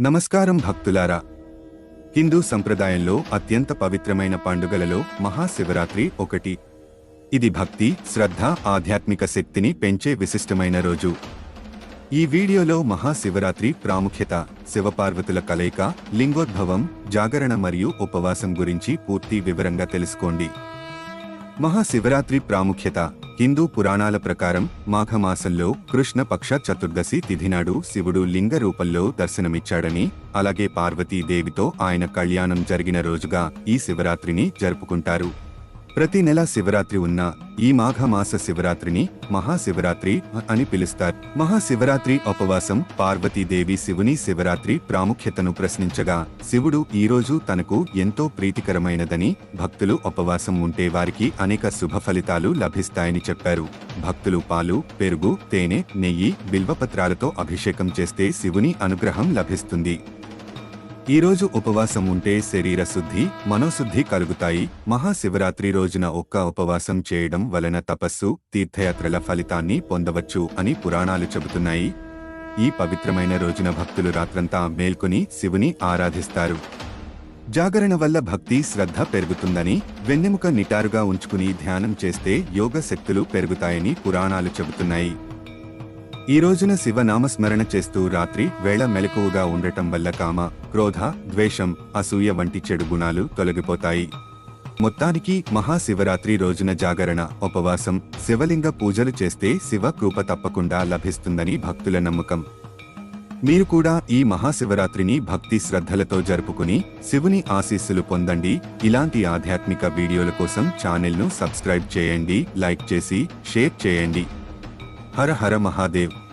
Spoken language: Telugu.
నమస్కారం భక్తులారా. హిందూ సంప్రదాయంలో అత్యంత పవిత్రమైన పండుగలలో మహాశివరాత్రి ఒకటి. ఇది భక్తి శ్రద్ధ ఆధ్యాత్మిక శక్తిని పెంచే విశిష్టమైన రోజు. ఈ వీడియోలో మహాశివరాత్రి ప్రాముఖ్యత శివపార్వతుల కలయిక లింగోద్భవం జాగరణ మరియు ఉపవాసం గురించి పూర్తి వివరంగా తెలుసుకోండి. మహాశివరాత్రి ప్రాముఖ్యత హిందూ పురాణాల ప్రకారం మాఘమాసంలో కృష్ణపక్ష చతుర్దశి తిథినాడు శివుడు లింగ రూపంలో దర్శనమిచ్చాడని అలాగే పార్వతీదేవితో ఆయన కళ్యాణం జరిగిన రోజుగా ఈ శివరాత్రిని జరుపుకుంటారు. ప్రతి నెల శివరాత్రి ఉన్న ఈ మాఘమాస శివరాత్రిని మహాశివరాత్రి అని పిలుస్తారు. మహాశివరాత్రి ఉపవాసం పార్వతీదేవి శివుని శివరాత్రి ప్రాముఖ్యతను ప్రశ్నించగా శివుడు ఈ రోజు తనకు ఎంతో ప్రీతికరమైనదని భక్తులు ఉపవాసం ఉంటే వారికి అనేక శుభ ఫలితాలు లభిస్తాయని చెప్పారు. భక్తులు పాలు పెరుగు తేనె నెయ్యి బిల్వపత్రాలతో అభిషేకం చేస్తే శివుని అనుగ్రహం లభిస్తుంది. ఈ రోజు ఉపవాసం ఉంటే శరీర శుద్ధి మనోశుద్ధి కలుగుతాయి. మహాశివరాత్రి రోజున ఒక్క ఉపవాసం చేయడం వలన తపస్సు తీర్థయాత్రల ఫలితాన్ని పొందవచ్చు అని పురాణాలు చెబుతున్నాయి. ఈ పవిత్రమైన రోజున భక్తులు రాత్రంతా మేల్కొని శివుని ఆరాధిస్తారు. జాగరణ వల్ల భక్తి శ్రద్ధ పెరుగుతుందని వెన్నెముక నిటారుగా ఉంచుకుని ధ్యానం చేస్తే యోగ శక్తులు పెరుగుతాయని పురాణాలు చెబుతున్నాయి. ఈ రోజున శివ నామస్మరణ చేస్తూ రాత్రి వేళ మెలకువగా ఉండటం వల్ల కామ క్రోధ ద్వేషం అసూయ వంటి చెడు గుణాలు తొలగిపోతాయి. మొత్తానికి మహాశివరాత్రి రోజున జాగరణ ఉపవాసం శివలింగ పూజలు చేస్తే శివ కృప తప్పకుండా లభిస్తుందని భక్తుల నమ్మకం. మీరు కూడా ఈ మహాశివరాత్రిని భక్తి శ్రద్ధలతో జరుపుకుని శివుని ఆశీస్సులు పొందండి. ఇలాంటి ఆధ్యాత్మిక వీడియోల కోసం ఛానల్ను సబ్స్క్రైబ్ చేయండి లైక్ చేసి షేర్ చేయండి. हर हर महादेव।